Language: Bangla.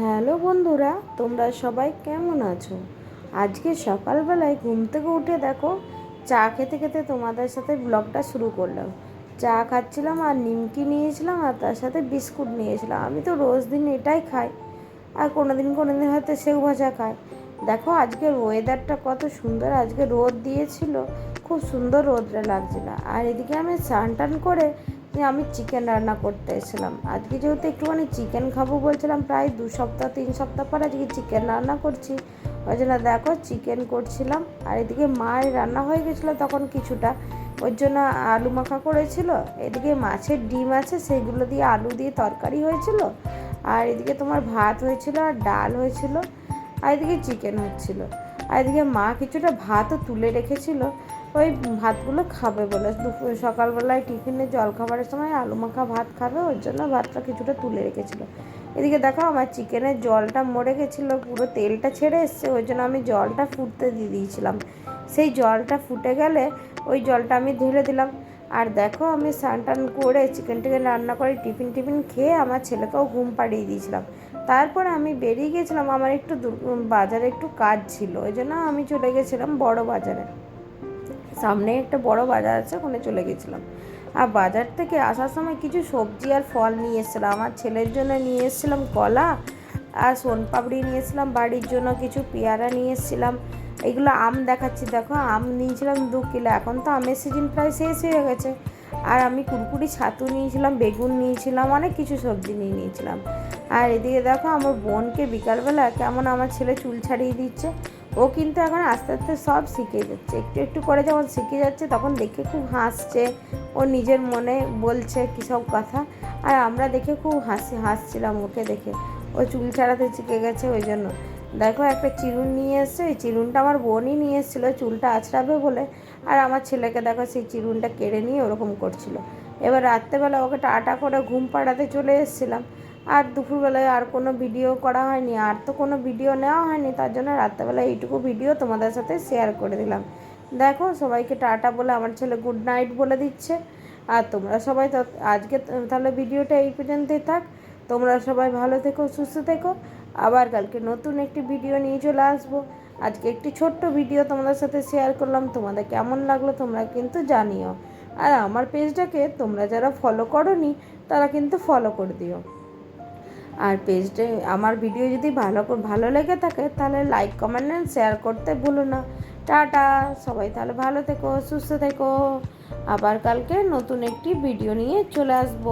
হ্যালো বন্ধুরা, তোমরা সবাই কেমন আছো? আজকে সকালবেলায় ঘুম থেকে উঠে দেখো, চা খেতে খেতে তোমাদের সাথে ব্লগটা শুরু করলাম। চা খাচ্ছিলাম আর নিমকি নিয়েছিলাম আর তার সাথে বিস্কুট নিয়েছিলাম। আমি তো রোজ দিন এটাই খাই। আর কোনো দিন কোনো দিন হয়তো সেউ ভাজা খাই দেখো, আজকের ওয়েদারটা কত সুন্দর। আজকে রোদ দিয়েছিল, খুব সুন্দর রোদটা লাগছিল। আর এদিকে আমি স্নান টান করে আমি চিকেন রান্না করতে এসেছিলাম। আজকে যেহেতু একটুখানি চিকেন খাব বলছিলাম, প্রায় দু সপ্তাহ, তিন সপ্তাহ পর আজকে চিকেন রান্না করছি। ওই জন্য দেখো চিকেন করছিলাম, আর এদিকে মায়ের রান্না হয়ে গেছিল তখন কিছুটা। ওর জন্য আলু মাখা করেছিল, এদিকে মাছের ডিম আছে, সেগুলো দিয়ে আলু দিয়ে তরকারি হয়েছিল, আর এদিকে তোমার ভাত হয়েছিল আর ডাল হয়েছিল, আর এদিকে চিকেন হচ্ছিল। আর এদিকে মা কিছুটা ভাতও তুলে রেখেছিল ওই ভাতগুলো খাবে বলে। দুপুর, সকালবেলায় টিফিনে জল খাবারের সময় আলু মাখা ভাত খাবে, ওর জন্য ভাতটা কিছুটা তুলে রেখেছিল। এদিকে দেখো আমার চিকেনের জলটা মরে গেছিল, পুরো তেলটা ছেড়ে এসছে, ওই জন্য আমি জলটা ফুটতে দিয়ে দিয়েছিলাম। সেই জলটা ফুটে গেলে ওই জলটা আমি ঢেলে দিলাম। আর দেখো আমি স্নান টান করে চিকেন টিকেন রান্না করে টিফিন টিফিন খেয়ে আমার ছেলেকেও ঘুম পাড়িয়ে দিয়েছিলাম। তারপর আমি বেরিয়ে গেছিলাম, আমার একটু বাজারে একটু কাজ ছিল, ওই জন্য আমি চলে গেছিলাম বড় বাজারে। সামনে একটা বড় বাজার আছে, ওখানে চলে গেছিলাম। আর বাজার থেকে আসার সময় কিছু সবজি আর ফল নিয়ে এসেছিলাম। আমার ছেলের জন্য নিয়ে এসেছিলাম কলা, আর সোনপাপড়ি নিয়ে এসেছিলাম, বাড়ির জন্য কিছু পেয়ারা নিয়ে এসেছিলাম। এগুলো আম দেখাচ্ছি, দেখো, আম নিয়েছিলাম দু কিলো, এখন তো আমের সিজন প্রায় শেষ হয়ে গেছে। আর আমি কুরকুরি, ছাতু নিয়েছিলাম, বেগুন নিয়েছিলাম, অনেক কিছু সবজি নিয়ে নিয়েছিলাম। আর এদিকে দেখো, আমার বোনকে বিকালবেলা কেমন আমার ছেলে চুল ছাড়িয়ে দিচ্ছে। ও কিন্তু এখন আস্তে আস্তে সব শিখে যাচ্ছে। একটু একটু করে যখন শিখে যাচ্ছে, তখন দেখে খুব হাসছে। ও নিজের মনে বলছে কী সব কথা। আর আমরা দেখে খুব হাসি, হাসছিলাম ওকে দেখে। ও চুল ছাড়াতে শিখে গেছে ওই জন্য। দেখো একটা চিরুন নিয়ে এসছে ওই চিরুনটা আমার বোনই নিয়ে এসেছিল, চুলটা আছড়াবে বলে। আর আমার ছেলেকে দেখো সেই চিরুনটা কেড়ে নিয়ে ওরকম করছিল। এবার রাত্রেবেলা ওকে টাটা করে ঘুম পাড়াতে চলে এসেছিলাম। আর দুপুরবেলায় আর কোনো ভিডিও করা হয়নি, আর তো কোনো ভিডিও নেওয়া হয়নি, তার জন্য রাত্রেবেলা এইটুকু ভিডিও তোমাদের সাথে শেয়ার করে দিলাম। দেখো, সবাইকে টাটা বলে আমার ছেলে গুড নাইট বলে দিচ্ছে। আর তোমরা সবাই আজকে তাহলে ভিডিওটা এই পর্যন্তই থাক। তোমরা সবাই ভালো থেকো, সুস্থ থেকো। আবার কালকে নতুন একটি ভিডিও নিয়ে চলে আসব। আজকে একটি ছোট্ট ভিডিও তোমাদের সাথে শেয়ার করলাম। তোমাদের কেমন লাগল তোমরা কিন্তু জানিও। আর আমার পেজটাকে তোমরা যারা ফলো করনি, তারা কিন্তু ফলো করে দিও। আর পেজটা, আমার ভিডিও যদি ভালো ভালো লেগে থাকে, তাহলে লাইক কমেন্ট অ্যান্ড শেয়ার করতে ভুলো না। টাটা, সবাই তাহলে ভালো থেকো, সুস্থ থেকো। আবার কালকে নতুন একটি ভিডিও নিয়ে চলে আসব।